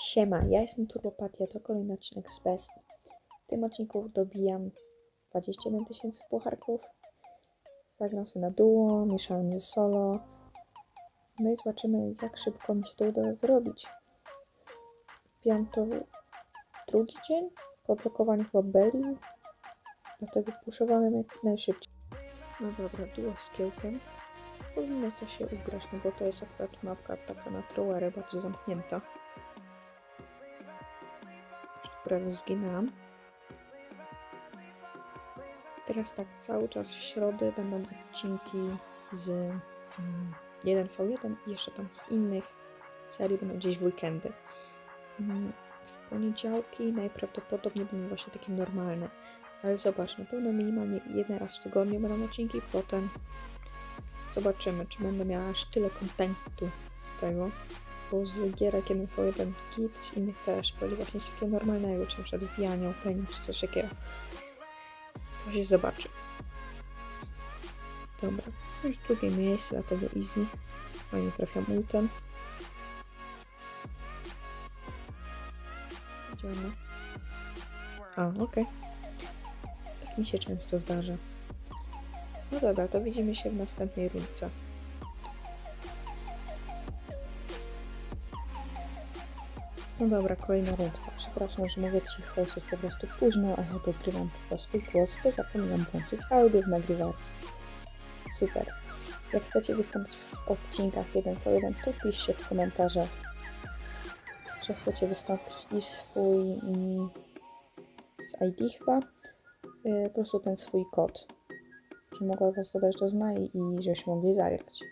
Siema, ja jestem Turbopatia, to kolejny odcinek z BES. W tym odcinku dobijam 21 tysięcy pucharków. Zagram sobie na duo, mieszałem ze solo. No i zobaczymy, jak szybko mi się to uda zrobić. Wbijam to drugi dzień po blokowaniu chyba Belly. Dlatego puszowałem jak najszybciej. No dobra, duo z kiełkiem. Powinno to się ugrać, no bo to jest akurat mapka taka na trołerę, bardziej zamknięta. Prawie zginęłam. Teraz tak, cały czas w środę będą odcinki z mm, 1v1 i jeszcze tam z innych serii będą gdzieś w weekendy. Mm, W poniedziałki najprawdopodobniej będą właśnie takie normalne. Ale zobacz, na pewno minimalnie jeden raz w tygodniu będą odcinki, potem zobaczymy, czy będę miała aż tyle kontentu z tego. Bo z gierek 1v1 git, z innych też, czyli właśnie z takiego normalnego, czy przed wbijanie, opening, czy coś takiego. To się zobaczy. Dobra, już drugie miejsce, dlatego easy. Fajnie trafiam ultem. Gdzie ona? A, okej. Tak mi się często zdarza. No dobra, to widzimy się w następnej rundce. No dobra, kolejna rundka. Przepraszam, że mówię cicho, jest po prostu późno, a ja dogrywam po prostu głos, bo zapominam włączyć audio w nagrywarce. Super. Jak chcecie wystąpić w odcinkach 1 po 1, to piszcie w komentarzach, że chcecie wystąpić i swój z ID chyba, yy, po prostu ten swój kod, że mogła was dodać do znaj i żebyśmy mogli zagrać.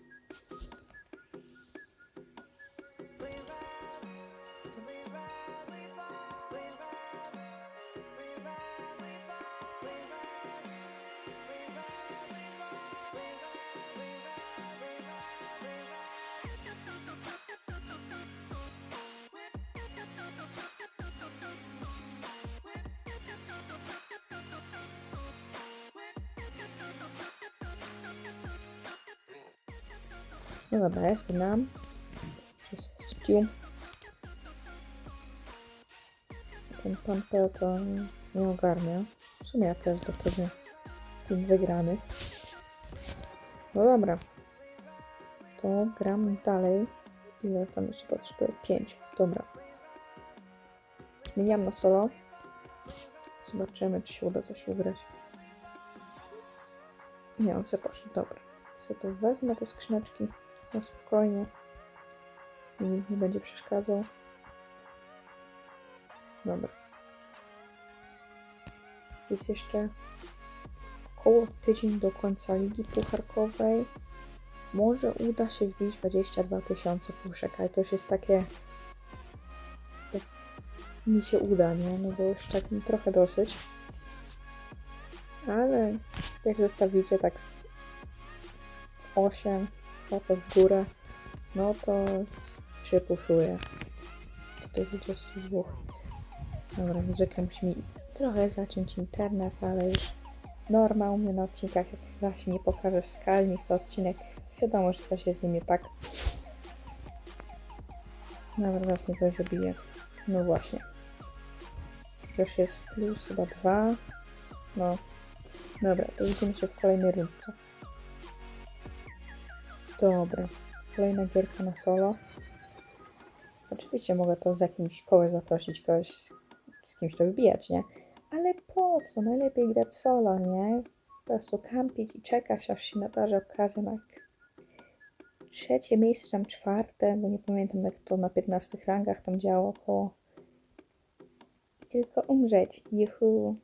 No dobra, ja zginęłam przez Stu. Ten pan to nie ogarnia. W sumie ja też do pewnie tym wygrany. No dobra. To gram dalej. Ile tam jeszcze potrzebuję? 5. Dobra. Zmieniam na solo. Zobaczymy, czy się uda coś ugrać. Nie, on sobie poszedł. Dobra. sobie to wezmę te skrzyneczki na spokojnie. Mi nikt nie będzie przeszkadzał. Dobra. Jest jeszcze około tydzień do końca ligi pucharkowej. Może uda się wbić 22 tysiące puszek, ale to już jest takie jak mi się uda, nie? No bo już tak mi trochę dosyć. Ale jak zostawicie tak z 8 łapek w górę, no to się puszuję do tych 22. Dobra, zwykle musi mi trochę zaciąć internet, ale już norma u mnie na odcinkach, jak się nie pokaże wskaźnik, to odcinek wiadomo, że coś jest z nim nie tak. Dobra, zaraz mnie coś zabije. No właśnie. Już jest plus chyba 2. No. Dobra, to widzimy się w kolejnej rundce. Dobra, kolejna gierka na solo. Oczywiście mogę to z jakimś kogoś zaprosić, kogoś z, z kimś to wybijać, nie? Ale po co? Najlepiej grać solo, nie? Po prostu kampić i czekać, aż się nadarzy okazja na trzecie miejsce, tam czwarte, bo nie pamiętam jak to na 15 rangach tam działo około. Tylko umrzeć. Juhu.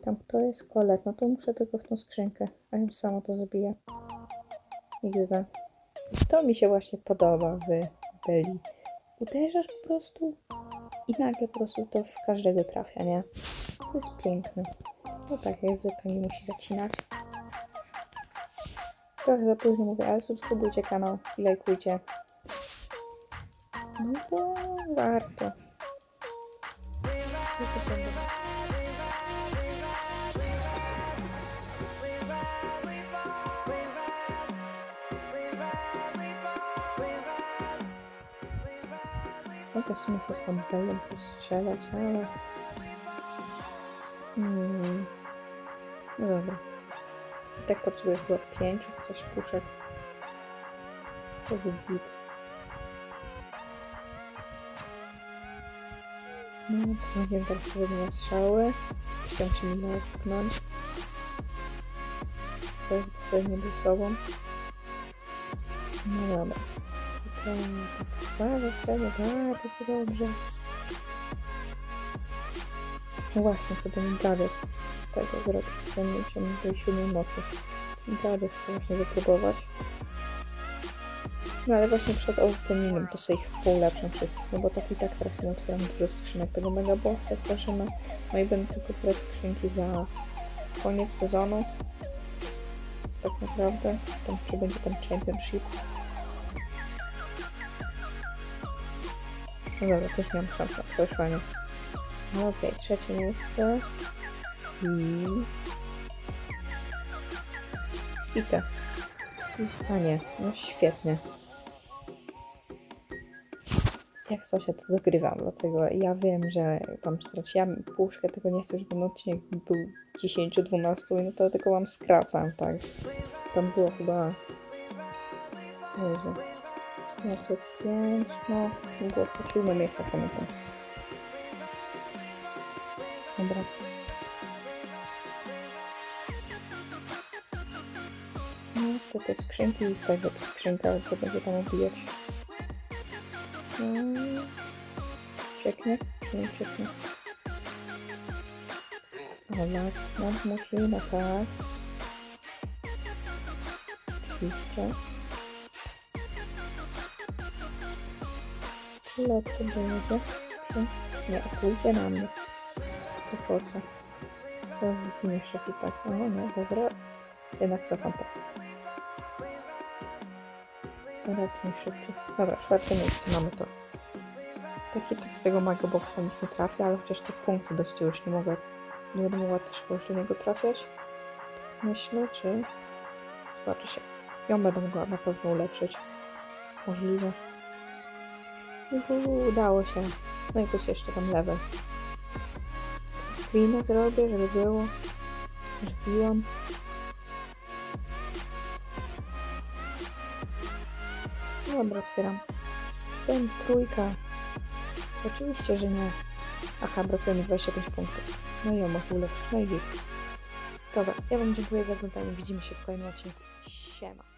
Tam kto jest kolet? No to muszę tylko w tą skrzynkę, a ją samo to zabiję. XD. To mi się właśnie podoba w Belli. Uderzasz po prostu i nagle po prostu to w każdego trafia, nie? To jest piękne. No tak, jak zwykle nie musi zacinać. Trochę za późno mówię, ale subskrybujcie kanał i lajkujcie. No bo warto. Mogę w sumie się z belą postrzelać, ale... Hmm. No dobra. I tak potrzebuję chyba pięciu coś puszek. To był git. No, to nie wiem, teraz sobie na strzały. Chciałam się mi. To jest pewnie był sobą. No dobra. Tak, bardzo trzeba, bardzo dobrze. No właśnie, chcę ten gadżet tego zrobić, zajmujemy tej siódmej mocy. Gadżet chcę właśnie wypróbować. No ale właśnie przed openingiem to sobie ich poulepszam wszystkich, no bo tak i tak teraz nie otwieram dużo skrzynek tego megaboxa, tworzymy. No i będą tylko te skrzynki za koniec sezonu. Tak naprawdę. Tam czy będzie ten championship. No dobra, też miałam szansę na przetrwanie. No okej, trzecie miejsce. I... I te. A nie, no świetnie. Jak coś ja to dogrywam, dlatego ja wiem, że tam straciłam puszkę, tego nie chcę, żeby ten odcinek był 10-12 minut, tylko wam skracam, tak. Tam było chyba... Jezu. Jak to 5, no, było to siódme miejsce, pamiętam. Dobra. No, to te skrzynki i tego, ta skrzynka, to będzie tam obijać. Cieknie? Czy nie cieknie? Ale no, musi na tak. Oczywiście. To będzie. Czy... Nie, pójdzie na mnie. To po co? Teraz szybciej tak. O nie, dobra. Jednak cofam to. Teraz mi szybciej. Dobra, czwarte miejsce mamy to. Taki tak z tego Mago Boxa nic nie trafia, ale chociaż te punkty dość już nie mogę. Nie będę mogła też już do niego trafiać. Tak myślę, czy... Zobaczy się. Ją będę mogła na pewno ulepszyć. Możliwe. Juhu, udało się. No i plus jeszcze tam level. Screena zrobię, żeby było. Już wbiłam. Dobra, otwieram. Ten trójka. Oczywiście, że nie. Aha, brakuje mi 25 punktów. No i ją mogę ulepszyć. No i git. Dobra, ja wam dziękuję za oglądanie. Widzimy się w kolejnym odcinku. Siema.